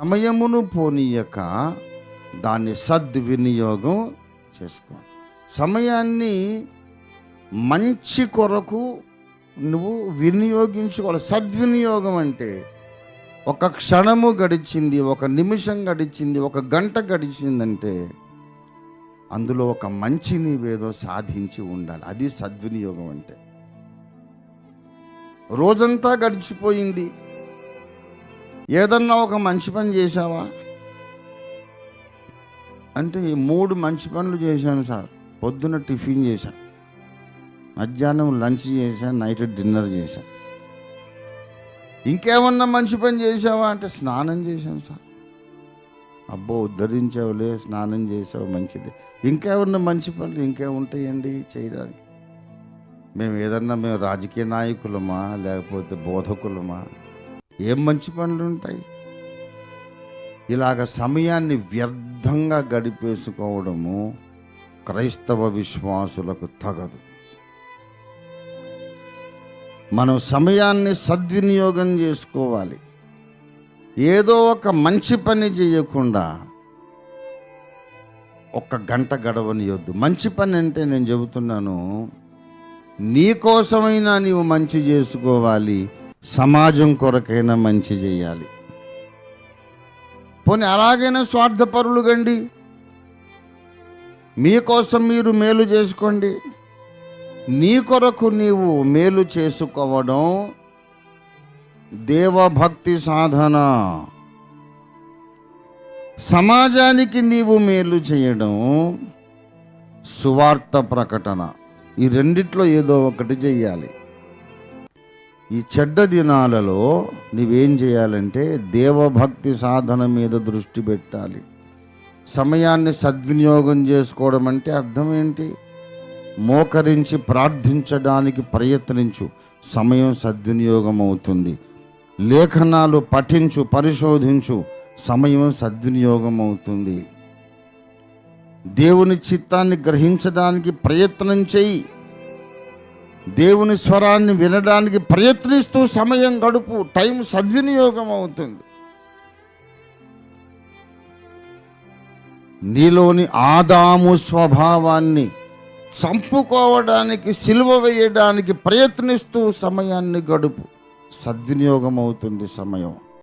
సమయమును పోనీయక దాన్ని సద్వినియోగం చేసుకో. సమయాన్ని మంచి కొరకు నువ్వు వినియోగించుకోవాలి. సద్వినియోగం అంటే ఒక క్షణము గడిచింది ఒక నిమిషం గడిచింది ఒక గంట గడిచిందంటే అందులో ఒక మంచి నీవేదో సాధించి ఉండాలి. అది సద్వినియోగం అంటే. రోజంతా గడిచిపోయింది. ఏదన్నా ఒక మంచి పని చేశావా? అంటే ఈ మూడు మంచి పనులు చేశాను సార్. పొద్దున టిఫిన్ చేశాను మధ్యాహ్నం లంచ్ చేశాను నైట్ డిన్నర్ చేశాను ఇంకేమన్నా మంచి పని చేసావా అంటే స్నానం చేశాను సార్. అబ్బో ఉద్ధరించావులే స్నానం చేసావు మంచిది. ఇంకేమన్నా మంచి పనులు ఇంకేముంటాయండి చేయడానికి? మేము ఏదన్నా మేము రాజకీయ నాయకులమా లేకపోతే బోధకులమా? ఏం మంచి పనులు ఉంటాయి ఇలాగ సమయాన్ని వ్యర్థంగా గడిపేసుకోవడము క్రైస్తవ విశ్వాసులకు తగదు. మనం సమయాన్ని సద్వినియోగం చేసుకోవాలి. ఏదో ఒక మంచి పని చేయకుండా ఒక్క గంట గడవనియొద్దు. మంచి పని అంటే నేను చెబుతున్నాను నీ కోసమైనా నీవు మంచి చేసుకోవాలి సమాజం కొరకైనా మంచి చేయాలి. పోనీ అలాగైనా స్వార్థపరులు గండి మీకోసం మీరు మేలు చేసుకోండి. నీ కొరకు నీవు మేలు చేసుకోవడం దేవభక్తి సాధన. సమాజానికి నీవు మేలు చేయడం సువార్త ప్రకటన. ఈ రెండిట్లో ఏదో ఒకటి చెయ్యాలి ఈ చెడ్డ దినాలలో నీవేం చేయాలంటే దేవభక్తి సాధన మీద దృష్టి పెట్టాలి. సమయాన్ని సద్వినియోగం చేసుకోవడం అంటే అర్థం ఏంటి? మోకరించి ప్రార్థించడానికి ప్రయత్నించు. సమయం సద్వినియోగం అవుతుంది. లేఖనాలు పఠించు పరిశోధించు. సమయం సద్వినియోగం అవుతుంది. దేవుని చిత్తాన్ని గ్రహించడానికి ప్రయత్నం చేయి. దేవుని స్వరాన్ని వినడానికి ప్రయత్నిస్తూ సమయం గడుపు టైం సద్వినియోగం అవుతుంది. నీలోని ఆదాము స్వభావాన్ని చంపుకోవడానికి సిలువ వేయడానికి ప్రయత్నిస్తూ సమయాన్ని గడుపు. సద్వినియోగం అవుతుంది సమయం.